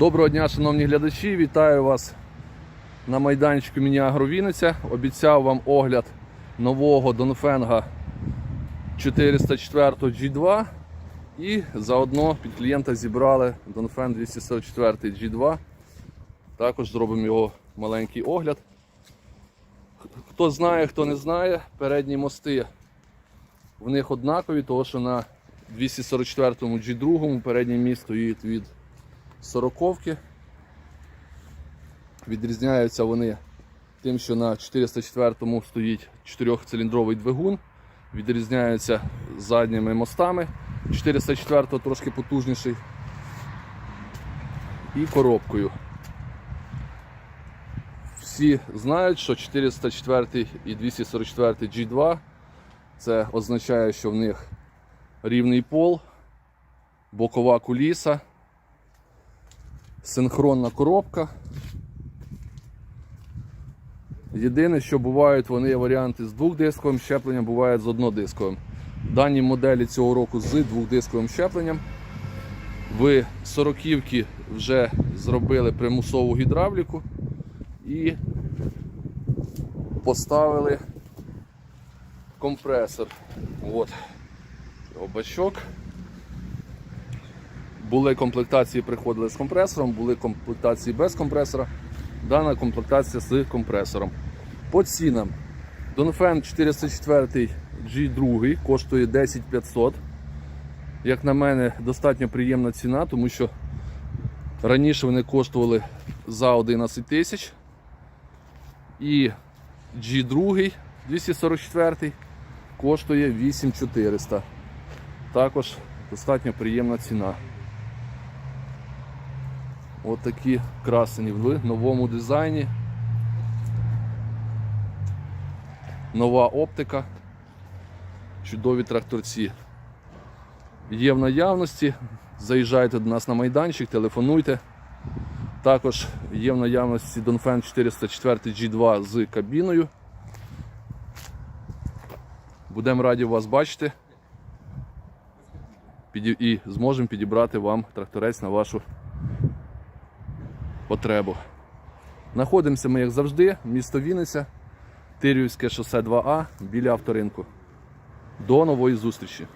Доброго дня, шановні глядачі! Вітаю вас на майданчику Міні Агровіниця. Обіцяв вам огляд нового Донфенга 404 G2 і заодно під клієнта зібрали Донфен 244 G2. Також зробимо його маленький огляд. Хто знає, хто не знає, передні мости в них однакові, тому що на 244 G2 переднє міст стоїть від сороковки. Відрізняються вони тим, що на 404-му стоїть 4-циліндровий двигун, відрізняються задніми мостами. 404-го трошки потужніший і коробкою. Всі знають, що 404 і 244 G2 це означає, що в них рівний пол, бокова куліса, синхронна коробка. Єдине, що бувають вони варіанти з двохдисковим щепленням, бувають з однодисковим. Дані моделі цього року з двохдисковим щепленням. В 40-ки вже зробили примусову гідравліку і поставили компресор. От його бачок. Були комплектації, приходили з компресором, були комплектації без компресора. Дана комплектація з компресором. По цінам. Донфен 404 G2 коштує 10500. Як на мене, достатньо приємна ціна, тому що раніше вони коштували за 11 тисяч. І G2 244 коштує 8400. Також достатньо приємна ціна. От такі красені в новому дизайні. Нова оптика. Чудові тракторці. Є в наявності. Заїжджайте до нас на майданчик, телефонуйте. Також є в наявності Donfen 404 G2 з кабіною. Будемо раді вас бачити і зможемо підібрати вам тракторець на вашу потребу. Знаходимося ми, як завжди, місто Вінниця, Тирівське шосе 2А біля авторинку. До нової зустрічі!